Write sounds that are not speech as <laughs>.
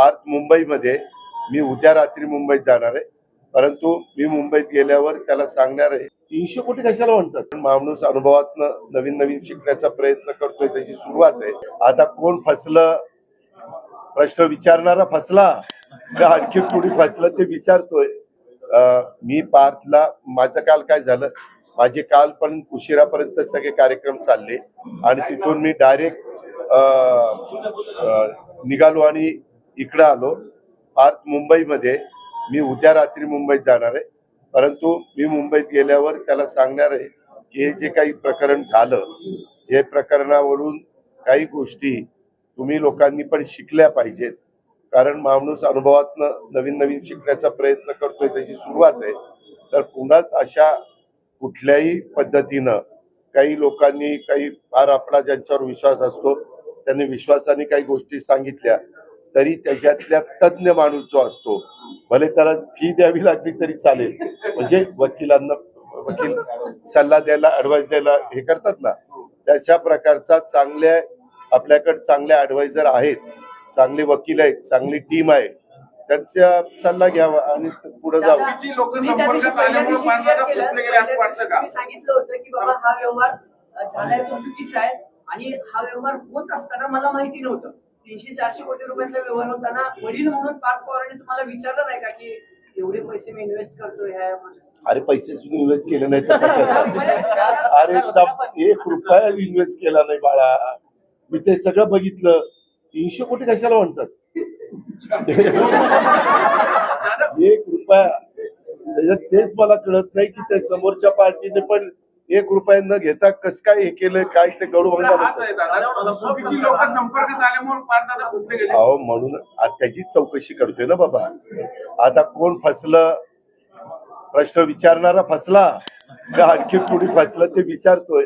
आज मुंबईमध्ये मी उद्या रात्री मुंबईत जाणार आहे. परंतु मी मुंबईत गेल्यावर त्याला सांगणार आहे. तीनशे कोटी कशाला म्हणतात? माणूस अनुभवातनं नवीन नवीन शिकण्याचा प्रयत्न करतोय त्याची सुरुवात आहे. आता कोण फसलं? प्रश्न विचारणारा फसला. आणखी कोणी फसलं ते विचारतोय. मी पार्थला माझं काल काय झालं? माझे काल पण उशिरापर्यंत सगळे कार्यक्रम चालले. आणि तिथून मी डायरेक्ट निघालो आणि इकडं आलो. पार्थ मुंबईमध्ये. मी उद्या रात्री मुंबईत जाणार आहे. परंतु मी मुंबईत गेल्यावर त्याला सांगणार आहे की हे जे काही प्रकरण झालं हे प्रकरणावरून काही गोष्टी तुम्ही लोकांनी पण शिकल्या पाहिजेत. कारण माणूस अनुभवातनं नवीन नवीन शिकण्याचा प्रयत्न करतोय त्याची सुरुवात आहे. तर पुन्हा अशा कुठल्याही पद्धतीनं काही लोकांनी काही फार आपला ज्यांच्यावर विश्वास असतो त्यांनी विश्वासाने काही गोष्टी सांगितल्या. तरी त्याच्यातल्या तज्ज्ञ माणूस जो असतो भले त्याला फी द्यावी लागली तरी चालेल. म्हणजे वकिलांना वकील सल्ला द्यायला ऍडवाइस द्यायला हे करतात ना. त्याच्या प्रकारचा चांगल्या आपल्याकडे चांगले ऍडवायझर आहेत चांगले वकील आहेत चांगली टीम आहे त्यांचा सल्ला घ्यावा आणि पुढे जावं. सांगितलं होतं की बाबा हा व्यवहार अ, झालाय तो चुकीचा आहे आणि हा व्यवहार होत असताना मला माहिती नव्हतं. तीनशे चारशे कोटी रुपयांचा व्यवहार होताना वडील म्हणून पार्थ पवारांनी तुम्हाला विचारलं नाही का की एवढे पैसे मी इन्व्हेस्ट करतोय ह्या यामध्ये? अरे पैसे सुद्धा इन्व्हेस्ट केले नाही कशाला? <laughs> अरे एक रुपया इन्व्हेस्ट केला नाही बाळा मी ते सगळं बघितलं तीनशे कोटी कशाला म्हणतात <laughs> एक रुपया त्याच्यात तेच मला कळत नाही की त्या समोरच्या पार्टीने पण एक रुपया न घेता कस काय हे केलंय काय ते गडू अहो म्हणून आज त्याची चौकशी करतोय ना बाबा. आता कोण फसलं? प्रश्न विचारणारा फसला. का आणखी कोणी फसलं ते विचारतोय.